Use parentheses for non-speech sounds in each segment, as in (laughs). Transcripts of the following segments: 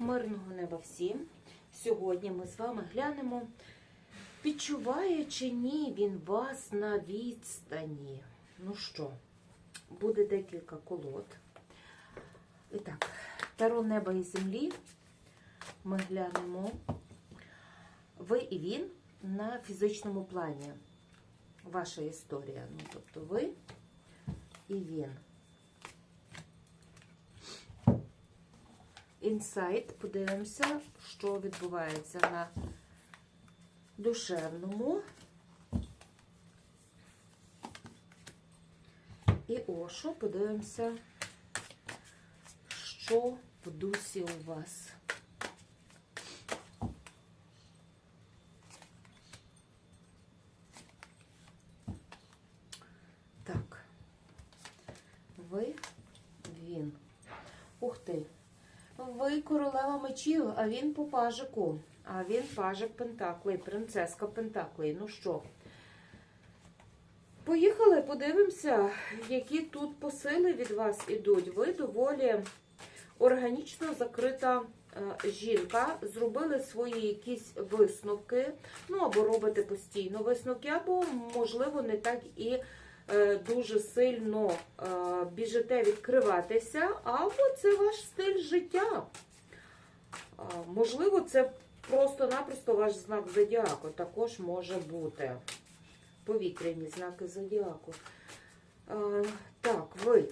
Мирного неба всім. Сьогодні ми з вами глянемо, відчуває чи ні він вас на відстані. Ну що, буде декілька колод. І так, таро неба і землі ми глянемо. Ви і він на фізичному плані. Ваша історія. Ну, тобто ви і він. Інсайт, подивимося, що відбувається на душевному. І Ошу, подивимося, що в дусі у вас. Так, ви, він. Ух ти. Королева мечів, а він по пажику. А він пажик Пентаклей, принцеска Пентаклей. Ну що? Поїхали, подивимося, які тут посили від вас ідуть. Ви доволі органічно закрита е, жінка. Зробили свої якісь висновки. Ну, або робите постійно висновки, або, можливо, не так і е, дуже сильно е, біжите відкриватися, або це ваш стиль життя. Можливо, це просто-напросто ваш знак зодіаку. Також може бути. Повітряні знаки зодіаку. Так, ви.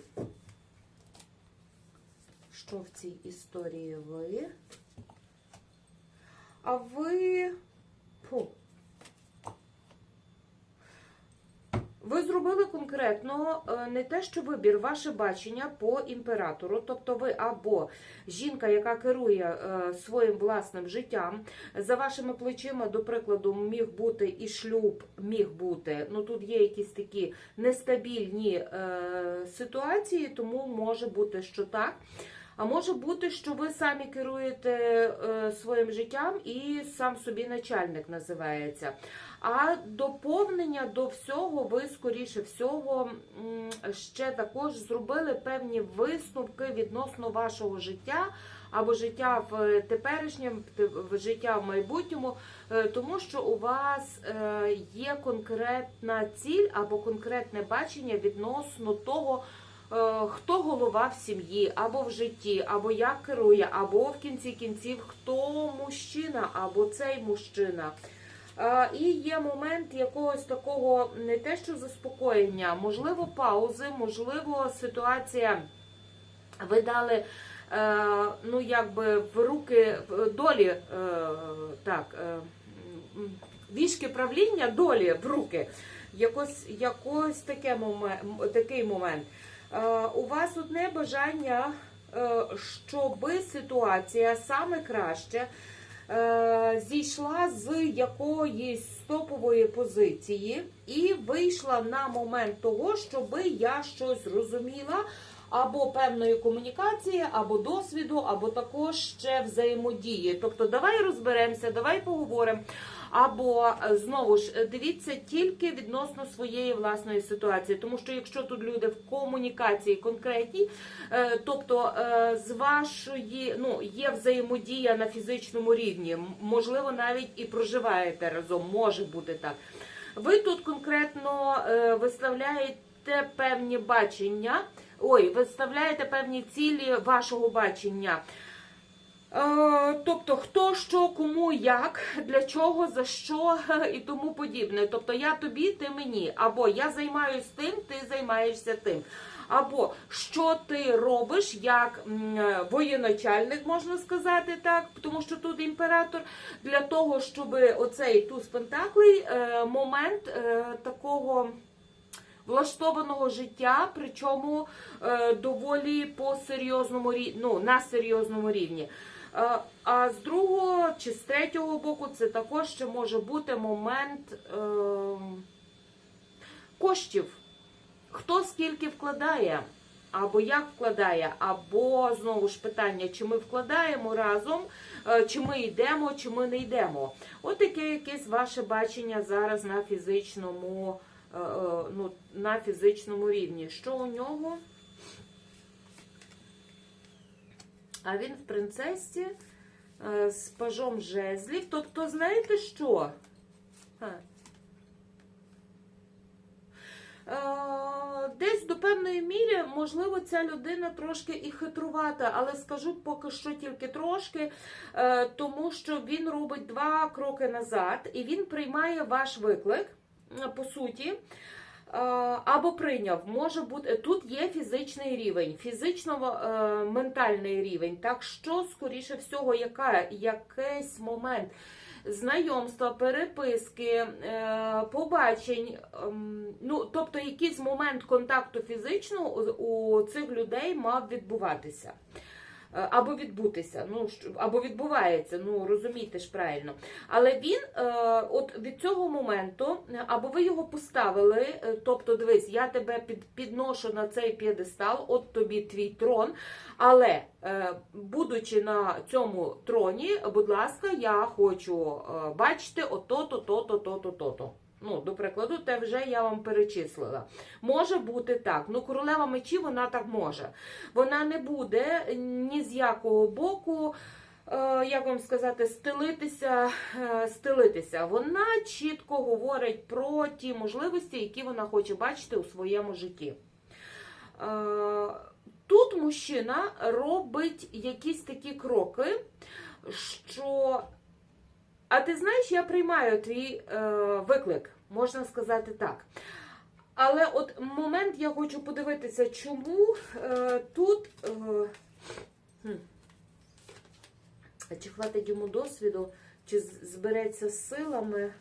Що в цій історії ви? А ви. Фу. Ви зробили конкретно е, не те, що вибір, ваше бачення по імператору. Тобто ви або жінка, яка керує е, своїм власним життям. За вашими плечима, до прикладу, міг бути і шлюб, міг бути. Ну тут є якісь такі нестабільні е, ситуації, тому може бути, що так. А може бути, що ви самі керуєте своїм життям і сам собі начальник називається. А доповнення до всього, ви, скоріше всього, ще також зробили певні висновки відносно вашого життя або життя в теперішньому, життя в майбутньому, е, тому що у вас е, є конкретна ціль або конкретне бачення відносно того. е, Хто голова в сім'ї, або в житті, або як керує, або в кінці кінців хто мужчина, або цей мужчина. І є момент якогось такого не те, що заспокоєння, можливо, паузи, можливо, ситуація. Ви дали е, ну, якби в руки долі, е, так, е, вішки правління долі в руки. Якось, якось таке моме- м, такий момент. У вас одне бажання, щоби ситуація саме краще зійшла з якоїсь стопової позиції і вийшла на момент того, щоби я щось зрозуміла. Або певної комунікації, або досвіду, або також ще взаємодії. Тобто, давай розберемося, давай поговоримо. Або е, знову ж е, дивіться тільки відносно своєї власної ситуації, тому що якщо тут люди в комунікації конкретній, е, тобто з вашої ну є взаємодія на фізичному рівні, можливо, навіть і проживаєте разом, може бути так. Ви тут конкретно виставляєте певні бачення, ой, виставляєте певні цілі вашого бачення. Е, Тобто, хто що, кому, як, для чого, за що і тому подібне. Тобто я тобі, ти мені, або я займаюся тим, ти займаєшся тим. Або що ти робиш як е, воєначальник, можна сказати так, тому що тут імператор, для того, щоб оцей туз пентаклей е, момент е, такого влаштованого життя, причому е, доволі по серйозному ну, на серйозному рівні. Е, А з другого чи з третього боку це також ще може бути момент е, коштів. Хто скільки вкладає, або як вкладає, або знову ж питання, чи ми вкладаємо разом, е, чи ми йдемо, чи ми не йдемо. От таке якесь ваше бачення зараз на фізичному, ну, на фізичному рівні. Що у нього? А він в принцесі е, з пажом жезлів. Тобто, знаєте що? Е, Десь до певної міри, можливо, ця людина трошки і хитрувата, але скажу поки що тільки трошки, е, тому що він робить два кроки назад і він приймає ваш виклик, е, по суті. е, Або прийняв, може бути тут є фізичний рівень, фізично-ментальний рівень. Так що, скоріше всього, яка, якийсь момент знайомства, переписки, е, побачень, ем, ну тобто якийсь момент контакту фізичного у цих людей мав відбуватися. Е, Або відбутися, ну або відбувається, ну розумієте ж правильно. Але він, е, от від цього моменту, або ви його поставили, е, тобто, дивись, я тебе під, підношу на цей п'єдестал, от тобі твій трон. Але будучи на цьому троні, будь ласка, я хочу бачити ото-то, то-то, то-то, то-то. Ну, до прикладу, те вже я вам перечислила. Може бути так. Ну, королева мечів вона так може. Вона не буде ні з якого боку. е, Як вам сказати, стелитися, е, стелитися. Вона чітко говорить про ті можливості, які вона хоче бачити у своєму житті. Е, Тут мужчина робить якісь такі кроки, що. А ти знаєш, я приймаю твій е, виклик, можна сказати так. Але от момент я хочу подивитися, чому е, тут. Е, чи хватить йому досвіду, чи збереться з силами,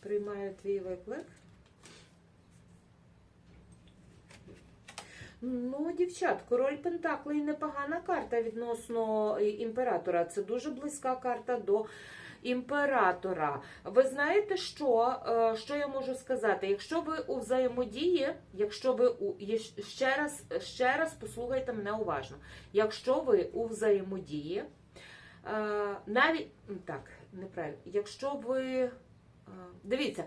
приймаю твій виклик. Ну, дівчат, король Пентаклей непогана карта відносно е, імператора. Це дуже близька карта до імператора. Ви знаєте, що, Е, що я можу сказати? Якщо ви у взаємодії, якщо ви у ще раз, ще раз послухайте мене уважно. Якщо ви у взаємодії, е, навіть так, неправильно, якщо ви е, дивіться.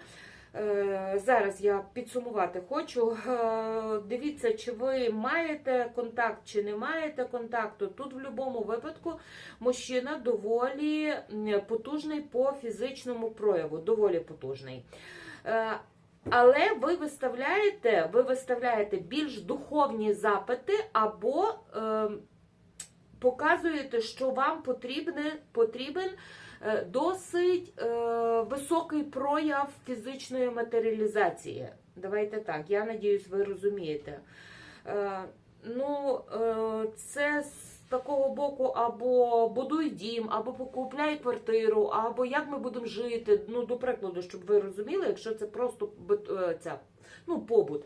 Е, Зараз я підсумувати хочу. Е, Дивіться, чи ви маєте контакт, чи не маєте контакту. Тут в будь-якому випадку мужчина доволі потужний по фізичному прояву, доволі потужний. Е, Але ви виставляєте, ви виставляєте більш духовні запити або е, показуєте, що вам потрібне, потрібен досить е, високий прояв фізичної матеріалізації. Давайте так, я надіюсь, ви розумієте. Е, ну, е, це з такого боку або будуй дім, або покупляй квартиру, або як ми будемо жити. Ну, до прикладу, щоб ви розуміли, якщо це просто е, ця, ну, побут.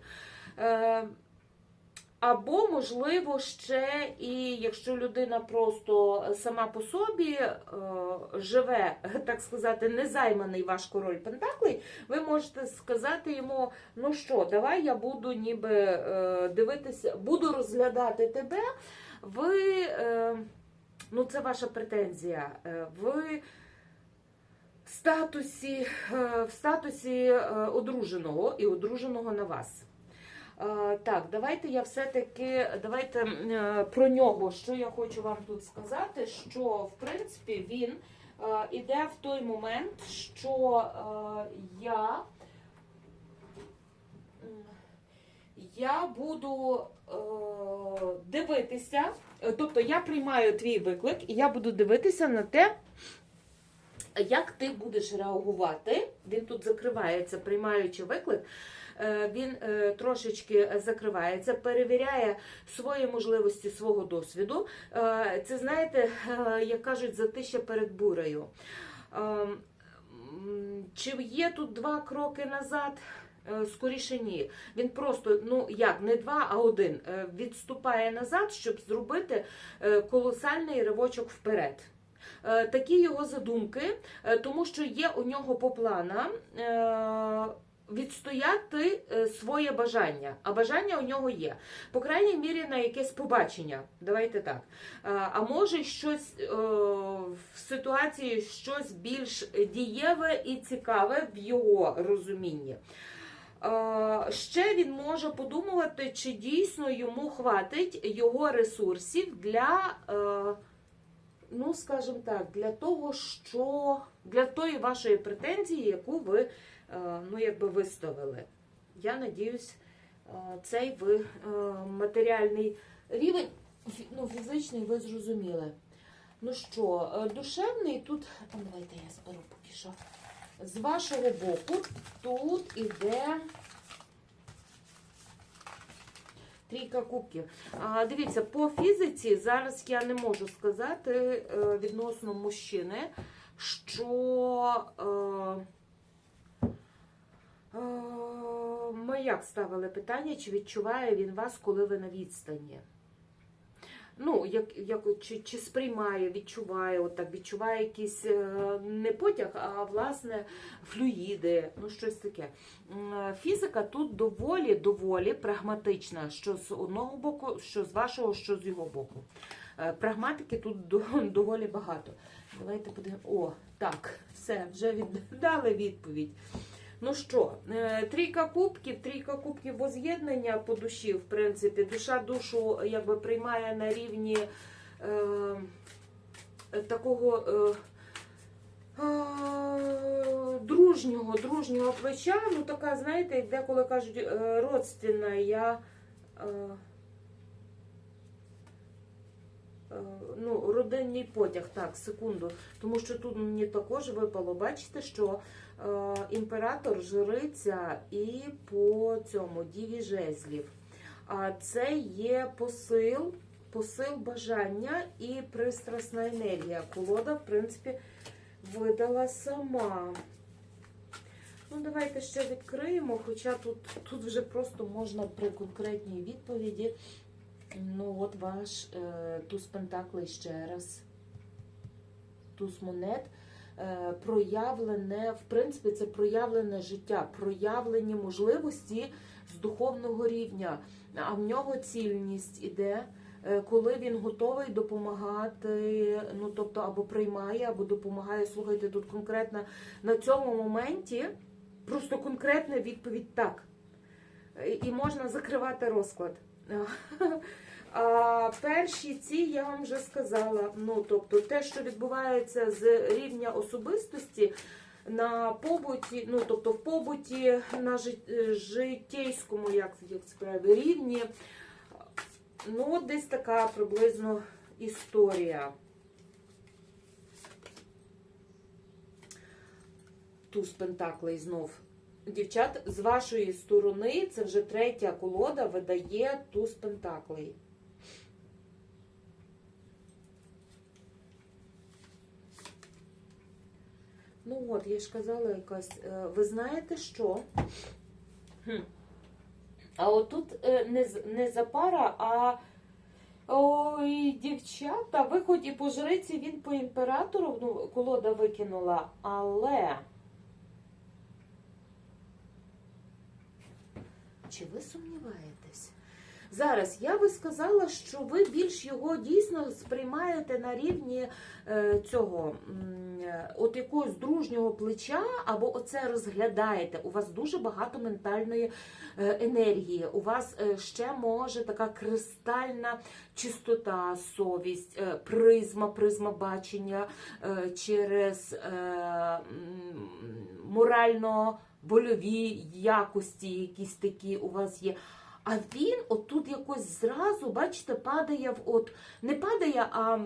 Е, або, можливо, ще і якщо людина просто сама по собі е, живе, (laughs) так сказати, незайманий ваш король Пентаклей, ви можете сказати йому: ну що, давай я буду ніби е, дивитися, буду розглядати тебе. Ви, е, ну це ваша претензія. е, ви в статусі, е, в статусі е, одруженого і одруженого на вас. Е, Так, давайте я все-таки давайте е, про нього. Що я хочу вам тут сказати, що в принципі він е, іде в той момент, що я, я буду дивитися, тобто я приймаю твій виклик, і я буду дивитися на те. Як ти будеш реагувати? Він тут закривається, приймаючи виклик. Е, Він е, трошечки закривається, перевіряє свої можливості свого досвіду. Е, Це знаєте, як кажуть, затища перед бурею. Чи є тут два кроки назад? Скоріше ні. Він просто, ну як, не два, а один. Відступає назад, щоб зробити колосальний ривочок вперед. Такі його задумки, тому що є у нього по планам відстояти е, своє бажання. А бажання у нього є. По крайній мірі на якесь побачення. Давайте так. Е, А може щось е, в ситуації щось більш дієве і цікаве в його розумінні. Ще він може подумувати, чи дійсно йому хватить його ресурсів для. ну скажімо так, для того, що для тої вашої претензії, яку ви ну, якби виставили. Я надіюсь, е, цей ви е, матеріальний рівень, ну, фізичний, ви зрозуміли. Ну що, е, душевний тут, а давайте я зберу поки що. З вашого боку тут іде трійка кубків. А, дивіться, по фізиці зараз я не можу сказати е, відносно мужчини, що. Е, е, ставили питання, чи відчуває він вас, коли ви на відстані? Ну, як, як, чи, чи сприймає, відчуває, от відчуває якийсь е, не потяг, а власне флюїди, ну щось таке. Фізика тут доволі, доволі прагматична, що з одного боку, що з вашого, що з його боку. Е, Прагматики тут до- доволі багато. Давайте подивимося. О, так, все, вже віддали відповідь. Ну що, е, трійка кубків, трійка кубків воз'єднання по душі, в принципі, душа душу якби приймає на рівні е, такого е, е, дружнього, дружнього плеча. Ну, така, знаєте, деколи кажуть, е, родственна. Я, ну, родинний потяг, так, секунду. Тому що тут мені також випало, бачите, що імператор жриця і по цьому діві жезлів. Це є посил, посил бажання і пристрасна енергія. Колода, в принципі, видала сама. Ну, давайте ще відкриємо, хоча тут, тут вже просто можна при конкретній відповіді. Ну, от ваш е, туз Пентаклей ще раз. Туз монет. Е, проявлене, в принципі, це проявлене життя, проявлені можливості з духовного рівня. А в нього цільність іде, е, коли він готовий допомагати, ну тобто або приймає, або допомагає. Слухайте, тут конкретно на цьому моменті просто конкретна відповідь так. І можна закривати розклад. А перші ці я вам вже сказала. Ну, тобто, те, що відбувається з рівня особистості на побуті, ну тобто в побуті на жит- житейському, як, як правильно, рівні, ну, десь така приблизно історія. Туз Пентаклей знов. Дівчат, з вашої сторони, це вже третя колода видає туз Пентаклей. Ну от, я ж казала якась. е, Ви знаєте що? Хм. А отут е, не, не запара, а. Ой, дівчата, ви хоч і по жриці, він по імператору, ну, колода викинула, але. Чи ви сумніваєтесь? Зараз я би сказала, що ви більш його дійсно сприймаєте на рівні е, цього, от якогось дружнього плеча, або оце розглядаєте. У вас дуже багато ментальної е, енергії. У вас е, ще може така кристальна чистота, совість, е, призма, призма бачення е, через е, морально-вольові якості, якісь такі у вас є. А він отут якось зразу, бачите, падає в от не падає, а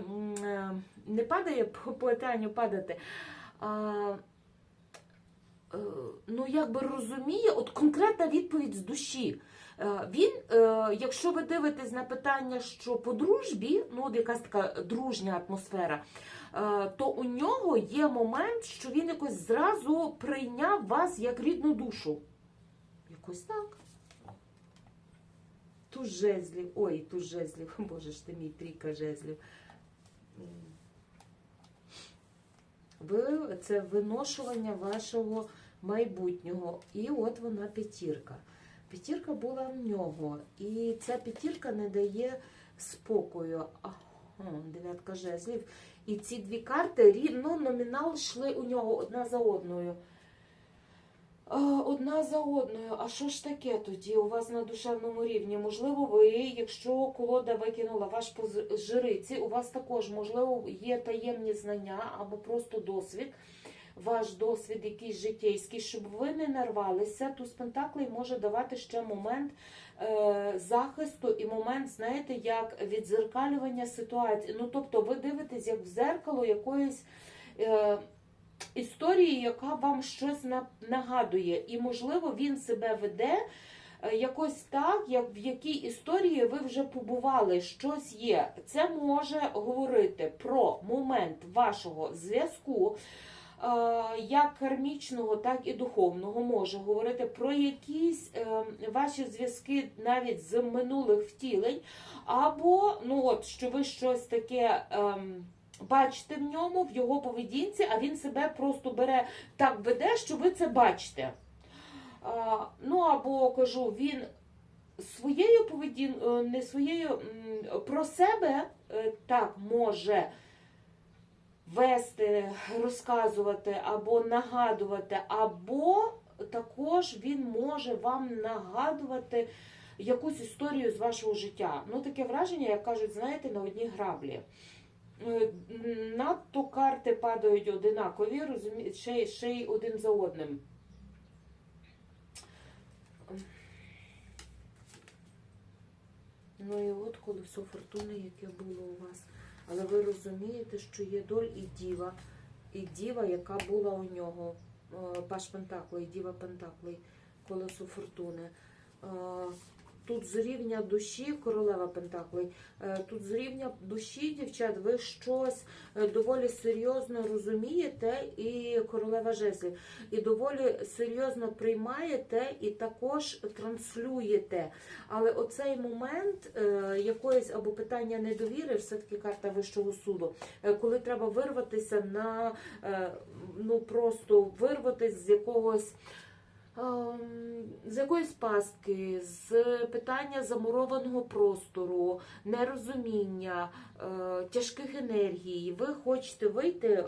е, не падає (laughs) по поетанню падати. А, е, ну, якби розуміє, от конкретна відповідь з душі. Е, Він, якщо ви дивитесь на питання, що по дружбі, ну от якась така дружня атмосфера, то у нього є момент, що він якось зразу прийняв вас як рідну душу. Якось так. Туз жезлів. Ой, туз жезлів. (laughs) Боже ж ти мій трійка жезлів. Це виношування вашого майбутнього. І от вона п'ятірка. П'ятірка була в нього. І ця п'ятірка не дає спокою. Дев'ятка жезлів. І ці дві карти рівно номінал йшли у нього одна за одною. Одна за одною. А що ж таке тоді у вас на душевному рівні? Можливо, ви, якщо колода викинула ваш по у вас також, можливо, є таємні знання або просто досвід, ваш досвід якийсь життєйський, щоб ви не нарвалися, туз Пентаклей може давати ще момент е, захисту і момент, знаєте, як відзеркалювання ситуації. Ну, тобто, ви дивитесь як в зеркало якоїсь. Е, історії, яка вам щось на- нагадує, і можливо він себе веде е, якось так, як в якій історії ви вже побували, щось є. Це може говорити про момент вашого зв'язку. е, Як кармічного, так і духовного може говорити про якісь е, ваші зв'язки навіть з минулих втілень, або ну от що ви щось таке ем, бачите в ньому, в його поведінці, а він себе просто бере так веде, що ви це бачите. Ну або кажу, він своєю поведінкою, не своєю про себе е, так може вести, розказувати або нагадувати, або також він може вам нагадувати якусь історію з вашого життя. Ну, таке враження, як кажуть, знаєте, на одній граблі. Е, Надто карти падають одинакові, розумі... ще, ще й один за одним. Ну і от колесо фортуни, яке було у вас. Але ви розумієте, що є доль і діва, і діва, яка була у нього. Е, Паш Пентаклей, Діва Пентаклей, колесо фортуни. Тут з рівня душі, королева Пентаклей, е, тут з рівня душі, дівчат, ви щось е, доволі серйозно розумієте, і королева жезлів, і доволі серйозно приймаєте і також транслюєте. Але оцей момент е, якоїсь або питання недовіри, все-таки карта Вищого суду, коли треба вирватися на ну просто вирватися з якогось. Ем, З якоїсь пастки, з питання замурованого простору, нерозуміння, е, тяжких енергій. Ви хочете вийти е,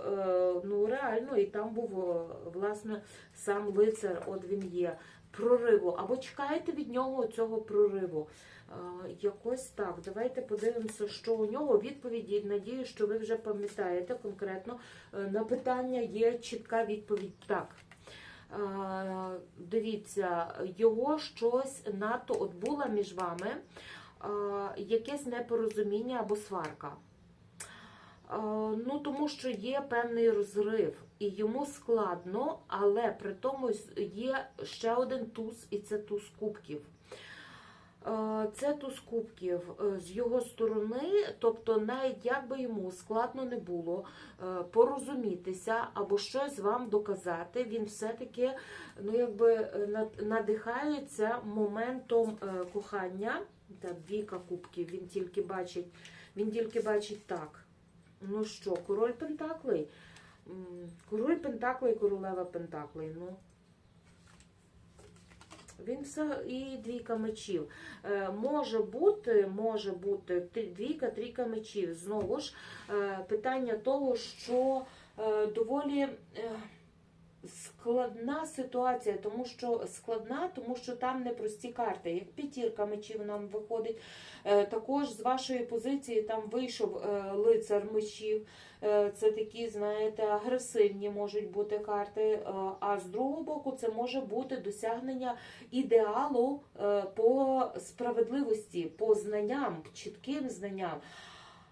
ну реально, і там був е, власне сам лицар, от він є, прориву. Або чекаєте від нього цього прориву. Якось так. Давайте подивимося, що у нього відповіді. Надію, що ви вже пам'ятаєте конкретно. На питання є чітка відповідь так. Е, Дивіться, його щось надто от було між вами, е, якесь непорозуміння або сварка. Е, Ну, тому що є певний розрив, і йому складно, але при тому є ще один туз, і це туз кубків. Е, Це туз кубків е, з його сторони, тобто навіть як би йому складно не було е, порозумітися або щось вам доказати, він все-таки ну, надихається моментом кохання. Та двійка кубків, він тільки бачить, він тільки бачить так. Ну що, король Пентаклей? Король Пентаклей, королева Пентаклей. Ну. Він все і двійка мечів. Е, може бути, може бути три- двійка, трійка мечів. Знову ж е, питання того, що е, доволі складна ситуація, тому що складна, тому що там непрості карти. Як п'ятірка мечів нам виходить. Е, також з вашої позиції там вийшов е, лицар мечів. Е, Це такі, знаєте, агресивні можуть бути карти. А з другого боку, це може бути досягнення ідеалу по справедливості, по знанням, чітким знанням.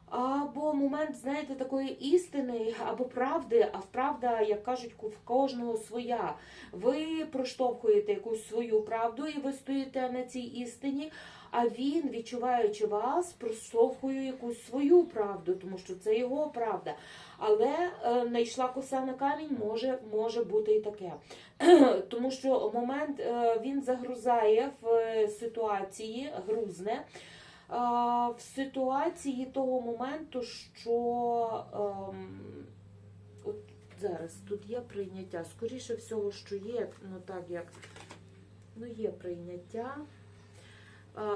Або момент, знаєте, такої істини або правди, а правда, як кажуть, в кожного своя. Ви проштовхуєте якусь свою правду, і ви стоїте на цій істині. А він, відчуваючи вас, проштовхує якусь свою правду, тому що це його правда. Але е, найшла коса на камінь, може, може бути і таке. (clears throat) тому що момент е, він загрузає в е, ситуації, грузне. А, в ситуації того моменту, що ем, от зараз тут є прийняття. Скоріше всього, що є, ну так як ну є прийняття.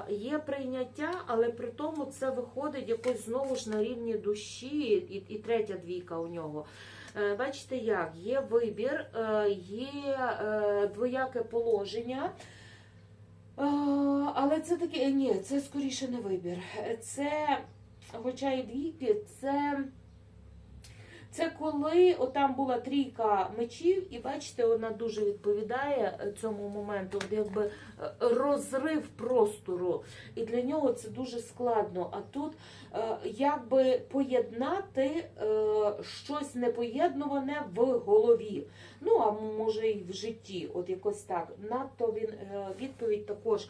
Є прийняття, але при тому це виходить якось знову ж на рівні душі, і, і третя двійка у нього. Е, Бачите, як є вибір, е, є е, двояке положення. Е, Але це таке, ні, це скоріше не вибір. Це, хоча і двійки, це. Це коли отам була трійка мечів, і бачите, вона дуже відповідає е, цьому моменту, якби е, розрив простору. І для нього це дуже складно. А тут е, якби поєднати щось непоєднуване в голові. Ну, а може і в житті, от якось так. Надто він відповідь також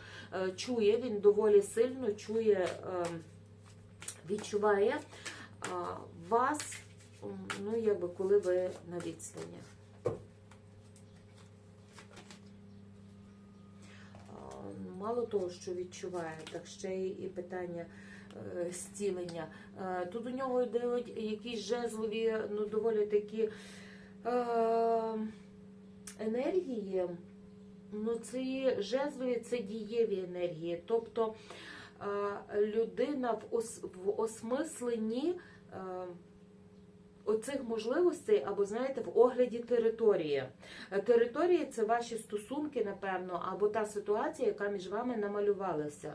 чує, він доволі сильно чує, е, відчуває вас. Ну, якби коли ви на відстані. Мало того, що відчуває, так ще і питання е, зцілення. Е, Тут у нього йдуть якісь жезлові, ну доволі такі е, енергії. Ну, ці жезлові це дієві енергії. Тобто е, людина в осмисленні. Оцих можливостей, або знаєте, в огляді території. Е, Території це ваші стосунки, напевно, або та ситуація, яка між вами намалювалася.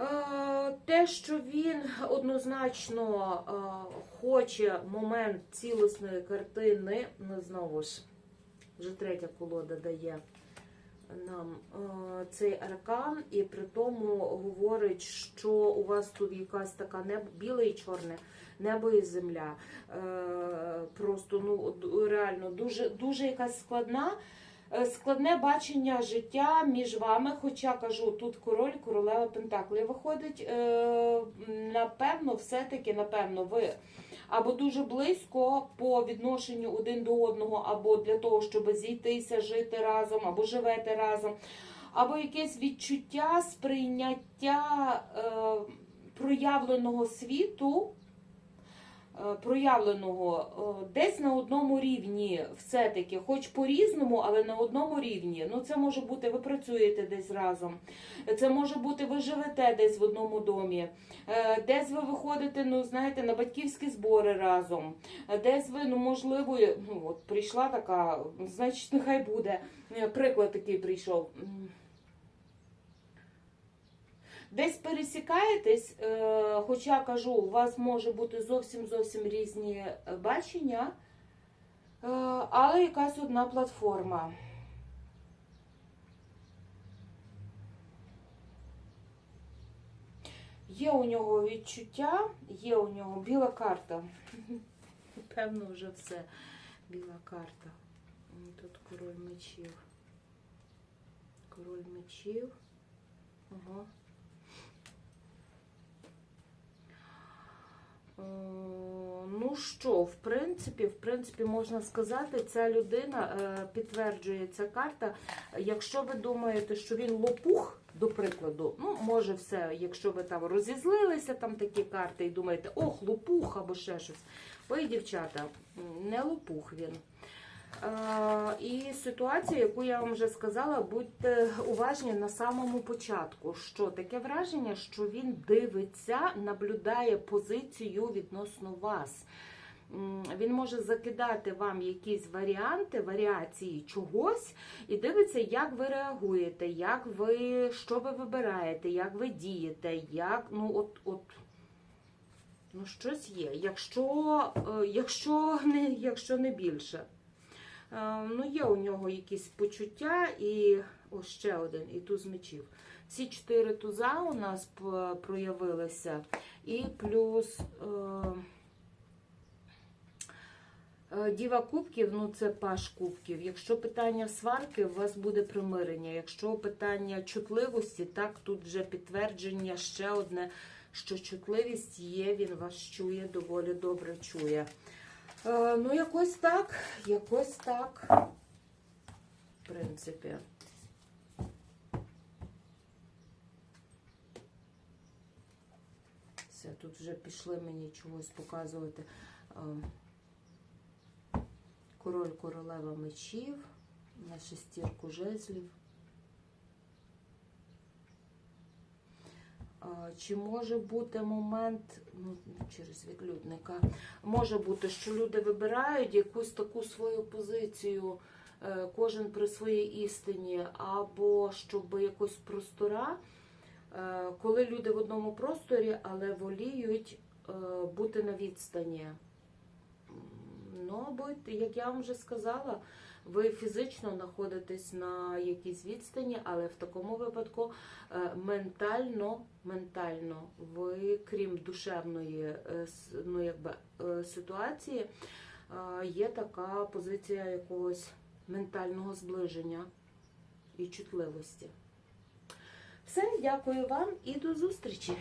Е, Те, що він однозначно е, хоче момент цілісної картини, ну знову ж, вже третя колода дає нам е, цей аркан, і при тому говорить, що у вас тут якась така небо, біле і чорне небо і земля. Е, Просто ну реально дуже, дуже якась складна. е, Складне бачення життя між вами, хоча кажу, тут король, королева Пентаклі виходить. Напевно, все-таки, напевно, ви або дуже близько по відношенню один до одного, або для того, щоб зійтися, жити разом, або живете разом, або якесь відчуття сприйняття е, проявленого світу. Е, Проявленого е, десь на одному рівні, все-таки, хоч по-різному, але на одному рівні. Ну, це може бути, ви працюєте десь разом, це може бути, ви живете десь в одному домі, Е, десь ви виходите, ну знаєте, на батьківські збори разом, десь ви, ну можливо, ну от прийшла така, значить, нехай буде. Приклад такий прийшов. Десь пересікаєтесь, е, хоча кажу, у вас може бути зовсім зовсім різні е, бачення, е, але якась одна платформа. Є у нього відчуття, є у нього біла карта. (laughs) Певно, вже все. Біла карта. Тут король мечів. Король мечів. Ага. Ну що, в принципі, в принципі, можна сказати, ця людина е, підтверджує ця карта. Якщо ви думаєте, що він лопух, до прикладу, ну може все, якщо ви там розізлилися, там такі карти, і думаєте, ох, лопух або ще щось. Ви, дівчата, не лопух він. Е, І ситуація, яку я вам вже сказала, будьте уважні на самому початку. Що таке враження, що він дивиться, наблюдає позицію відносно вас. Він може закидати вам якісь варіанти, варіації чогось, і дивиться, як ви реагуєте, як ви, що ви вибираєте, як ви дієте, як, ну от, от. Ну, щось є. Якщо, е, якщо, не, якщо не більше. Е, Ну, є у нього якісь почуття і ось ще один, і туз мечів. Всі чотири туза у нас проявилися, і плюс е, е, Діва кубків, ну це паш кубків. Якщо питання сварки, у вас буде примирення. Якщо питання чутливості, так тут вже підтвердження ще одне, що чутливість є, він вас чує, доволі добре чує. Е, ну, якось так, якось так. В принципі. Все, тут вже пішли мені чогось показувати. Е, Король королева мечів на шестірку жезлів. Е, А, Чи може бути момент, ну, через відлюдника, може бути, що люди вибирають якусь таку свою позицію, е, кожен при своїй істині, або щоб якось простора, е, коли люди в одному просторі, але воліють е, бути на відстані. Ну, або, як я вам вже сказала, ви фізично знаходитесь на якійсь відстані, але в такому випадку е, ментально, ментально ви, крім душевної е, ну, якби, е, ситуації, є така позиція якогось ментального зближення і чутливості. Все, дякую вам і до зустрічі!